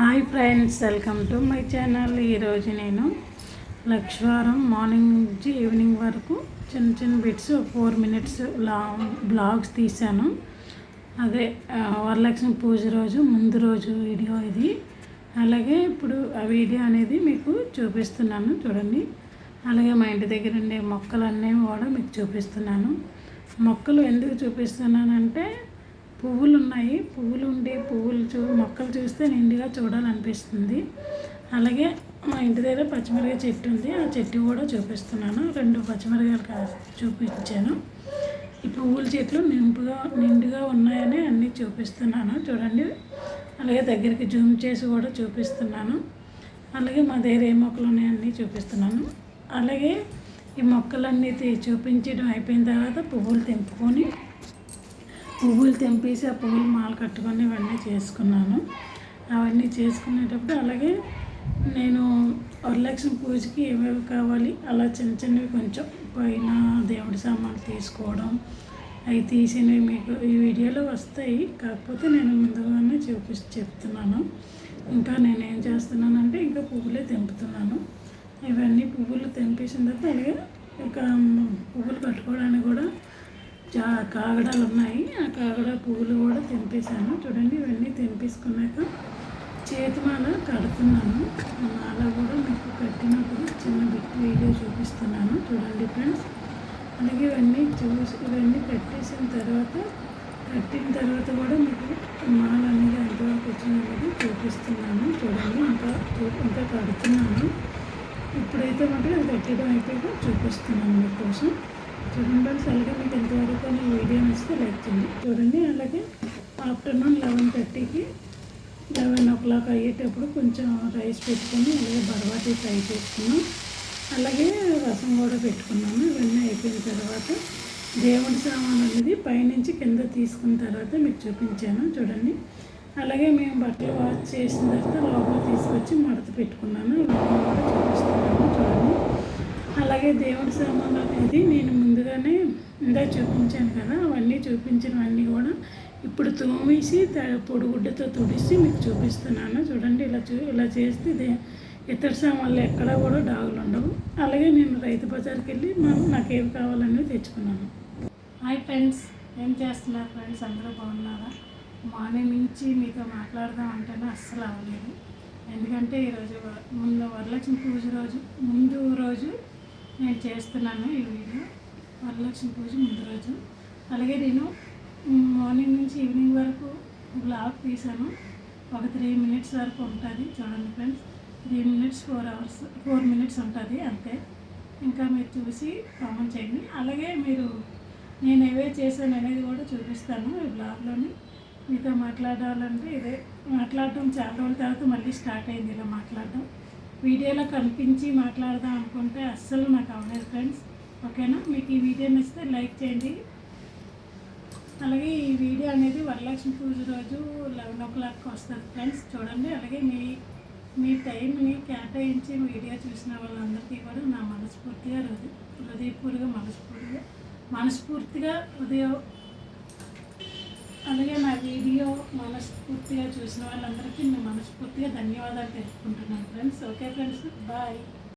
Hi friends welcome to my channel. ఈరోజు నేను లక్షవారం మార్నింగ్ నుంచి ఈవినింగ్ వరకు చిన్న చిన్న బిట్స్ ఫోర్ మినిట్స్ లా బ్లాగ్స్ తీశాను. అదే వరలక్ష్మి పూజ రోజు ముందు రోజు వీడియో ఇది. అలాగే ఇప్పుడు ఆ వీడియో అనేది మీకు చూపిస్తున్నాను చూడండి. అలాగే మా ఇంటి దగ్గర ఉండే మొక్కలన్నీ కూడా మీకు చూపిస్తున్నాను. మొక్కలు ఎందుకు చూపిస్తున్నానంటే పువ్వులు ఉన్నాయి పువ్వులు ఉండి పువ్వులు చూ మొక్కలు చూస్తే నిండుగా చూడాలనిపిస్తుంది. అలాగే మా ఇంటి దగ్గర పచ్చిమిరకాయ చెట్టు ఉంది. ఆ చెట్టు కూడా చూపిస్తున్నాను. రెండు పచ్చిమిరకాయలు చూపించాను. ఈ పువ్వుల చెట్లు నింపుగా నిండుగా ఉన్నాయని అన్నీ చూపిస్తున్నాను. చూడండి. అలాగే దగ్గరికి జూమ్ చేసి కూడా చూపిస్తున్నాను. అలాగే మా దగ్గర ఏ మొక్కలు ఉన్నాయన్నీ చూపిస్తున్నాను. అలాగే ఈ మొక్కలన్నీ చూపించడం అయిపోయిన తర్వాత పువ్వులు తెంపుకొని పువ్వులు తెంపేసి ఆ పువ్వులు మాల కట్టుకొని ఇవన్నీ చేసుకున్నాను. అవన్నీ చేసుకునేటప్పుడు అలాగే నేను వరలక్ష్మి పూజకి ఏమేమి కావాలి అలా చిన్న చిన్నవి కొంచెం పైన దేవుడి సామాన్లు తీసుకోవడం అవి తీసినవి మీకు ఈ వీడియోలో వస్తాయి. కాకపోతే నేను ముందుగానే చూపి చెప్తున్నాను. ఇంకా నేను ఏం చేస్తున్నానంటే ఇంకా పువ్వులే తెంపుతున్నాను. ఇవన్నీ పువ్వులు తెంపేసిన తర్వాత అలాగే ఇంకా పువ్వులు కట్టుకోవడానికి కూడా చా కాగడాలు ఉన్నాయి ఆ కాగడ పువ్వులు కూడా తెంపేశాను. చూడండి ఇవన్నీ తెంపేసుకున్నాక చేతిమాల కడుతున్నాను. మాల కూడా మీకు కట్టినప్పుడు చిన్న బిట్ వీడియో చూపిస్తున్నాను. చూడండి ఫ్రెండ్స్ అలాగే ఇవన్నీ చూసి ఇవన్నీ కట్టేసిన తర్వాత కట్టిన తర్వాత కూడా మీకు మాల అనేది ఎంతవరకు వచ్చినది చూపిస్తున్నాను. చూడండి ఇంకా ఇంకా కడుతున్నాను. ఇప్పుడైతే మటుకు కట్టడం అయిపోయి చూపిస్తున్నాను మీకోసం. చూడండి ఫ్రెండ్స్ మీకు ఎంతవరకు ఈ వీడియో నచ్చితే లైక్ చేయండి. చూడండి అలాగే ఆఫ్టర్నూన్ లెవెన్ థర్టీకి లెవెన్ ఓ క్లాక్ అయ్యేటప్పుడు కొంచెం రైస్ పెట్టుకొని అలాగే బర్వాటి ఫ్రై చేసుకున్నాం. అలాగే రసం కూడా పెట్టుకున్నాము. ఇవన్నీ అయిపోయిన తర్వాత దేవుడి సామాన్ అనేది పైనుంచి కింద తీసుకున్న తర్వాత మీకు చూపించాను. చూడండి. అలాగే మేము బట్టలు వాష్ చేసిన తర్వాత లోపల తీసుకొచ్చి మడత పెట్టుకున్నాను లోపల కూడా చూపిస్తున్నాను చూడండి అలాగే దేవుడి సామాన్లు అనేది నేను ఇందా చూపించాను కదా అవన్నీ చూపించినవన్నీ కూడా ఇప్పుడు తోమేసి పొడిగుడ్డతో తుడిసి మీకు చూపిస్తున్నాను. చూడండి ఇలా చూ ఇలా చేస్తే ఇతర సామాన్లు ఎక్కడా కూడా డాగులు ఉండవు. అలాగే నేను రైతు బజార్కి వెళ్ళి నాకు ఏం కావాలనేవి తెచ్చుకున్నాను. హాయ్ ఫ్రెండ్స్ ఏం చేస్తున్నారు ఫ్రెండ్స్? అందరూ బాగున్నారా? మార్నింగ్ నుంచి మీతో మాట్లాడదాం అంటేనే అస్సలు అవ్వలేదు. ఎందుకంటే ఈరోజు ముందు వరలక్ష్మి పూజ రోజు ముందు రోజు నేను చేస్తున్నాను ఈ వీడియో. వరలక్ష్మి పూజ ముందు రోజు. అలాగే నేను మార్నింగ్ నుంచి ఈవినింగ్ వరకు బ్లాగ్ తీసాను ఒక త్రీ మినిట్స్ వరకు ఉంటుంది చూడండి friends. Three minutes four hours four minutes ఉంటుంది అంతే. ఇంకా మీరు చూసి కామెంట్ చేయండి. అలాగే మీరు నేను ఏవే చేశాను అనేది కూడా చూపిస్తాను ఈ బ్లాగ్లోని. మీతో మాట్లాడాలంటే ఇదే మాట్లాడటం చాలా రోజుల తర్వాత మళ్ళీ స్టార్ట్ అయింది ఇలా మాట్లాడడం. వీడియోలో కనిపించి మాట్లాడదాం అనుకుంటే అస్సలు నాకు అవ్వలేదు ఫ్రెండ్స్. ఓకేనా? మీకు ఈ వీడియో నచ్చితే లైక్ చేయండి. అలాగే ఈ వీడియో అనేది వరలక్ష్మి పూజ రోజు లెవెన్ ఓ క్లాక్కి వస్తుంది ఫ్రెండ్స్. చూడండి అలాగే మీ మీ టైంని కేటాయించి వీడియో చూసిన వాళ్ళందరికీ కూడా నా మనస్ఫూర్తిగా హృదయ హృదయపూర్వగా మనస్ఫూర్తిగా మనస్ఫూర్తిగా ఉదయం అలాగే నా వీడియో మనస్ఫూర్తిగా చూసిన వాళ్ళందరికీ నేను మనస్ఫూర్తిగా ధన్యవాదాలు తెలుపుకుంటున్నాను ఫ్రెండ్స్. Okay friends bye.